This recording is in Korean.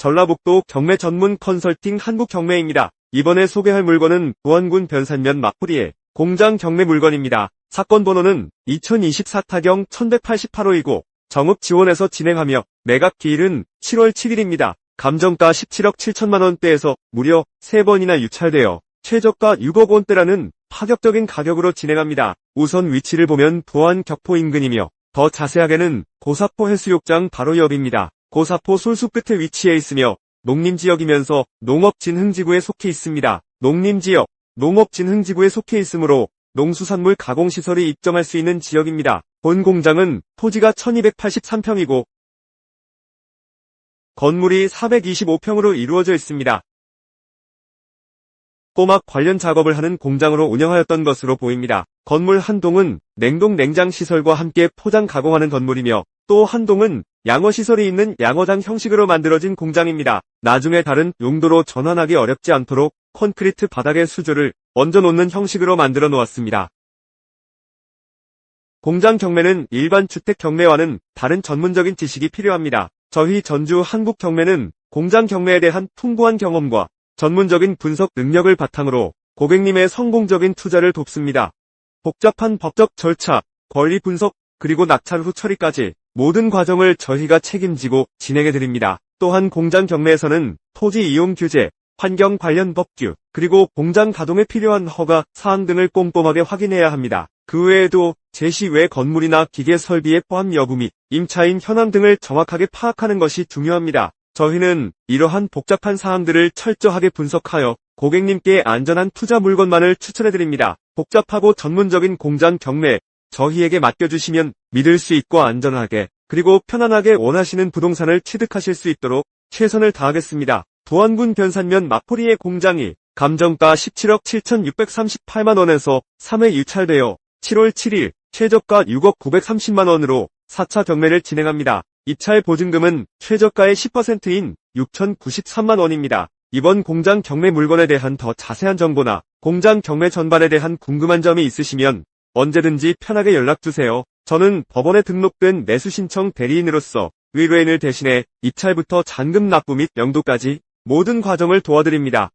전라북도 경매 전문 컨설팅 한국경매입니다. 이번에 소개할 물건은 부안군 변산면 마포리의 공장 경매 물건입니다. 사건 번호는 2024 타경 1188호이고 정읍 지원에서 진행하며 매각 기일은 7월 7일입니다. 감정가 17억 7천만 원대에서 무려 3번이나 유찰되어 최저가 6억 원대라는 파격적인 가격으로 진행합니다. 우선 위치를 보면 부안 격포 인근이며 더 자세하게는 고사포 해수욕장 바로 옆입니다. 고사포 솔수 끝에 위치해 있으며 농림지역이면서 농업진흥지구에 속해 있습니다. 농림지역, 농업진흥지구에 속해 있으므로 농수산물 가공시설이 입점할 수 있는 지역입니다. 본 공장은 토지가 1283평이고 건물이 425평으로 이루어져 있습니다. 꼬막 관련 작업을 하는 공장으로 운영하였던 것으로 보입니다. 건물 한 동은 냉동 냉장 시설과 함께 포장 가공하는 건물이며 또 한 동은 양어 시설이 있는 양어장 형식으로 만들어진 공장입니다. 나중에 다른 용도로 전환하기 어렵지 않도록 콘크리트 바닥에 수조를 얹어 놓는 형식으로 만들어 놓았습니다. 공장 경매는 일반 주택 경매와는 다른 전문적인 지식이 필요합니다. 저희 전주 한국 경매는 공장 경매에 대한 풍부한 경험과 전문적인 분석 능력을 바탕으로 고객님의 성공적인 투자를 돕습니다. 복잡한 법적 절차, 권리 분석, 그리고 낙찰 후 처리까지 모든 과정을 저희가 책임지고 진행해 드립니다. 또한 공장 경매에서는 토지 이용 규제, 환경 관련 법규, 그리고 공장 가동에 필요한 허가 사항 등을 꼼꼼하게 확인해야 합니다. 그 외에도 제시 외 건물이나 기계 설비의 포함 여부 및 임차인 현황 등을 정확하게 파악하는 것이 중요합니다. 저희는 이러한 복잡한 사항들을 철저하게 분석하여 고객님께 안전한 투자 물건만을 추천해드립니다. 복잡하고 전문적인 공장 경매, 저희에게 맡겨주시면 믿을 수 있고 안전하게, 그리고 편안하게 원하시는 부동산을 취득하실 수 있도록 최선을 다하겠습니다. 도안군 변산면 마포리의 공장이 감정가 17억 7,638만 원에서 3회 유찰되어 7월 7일 최저가 6억 930만 원으로 4차 경매를 진행합니다. 입찰 보증금은 최저가의 10%인 6,093만 원입니다. 이번 공장 경매 물건에 대한 더 자세한 정보나 공장 경매 전반에 대한 궁금한 점이 있으시면 언제든지 편하게 연락주세요. 저는 법원에 등록된 매수 신청 대리인으로서 의뢰인을 대신해 입찰부터 잔금 납부 및 명도까지 모든 과정을 도와드립니다.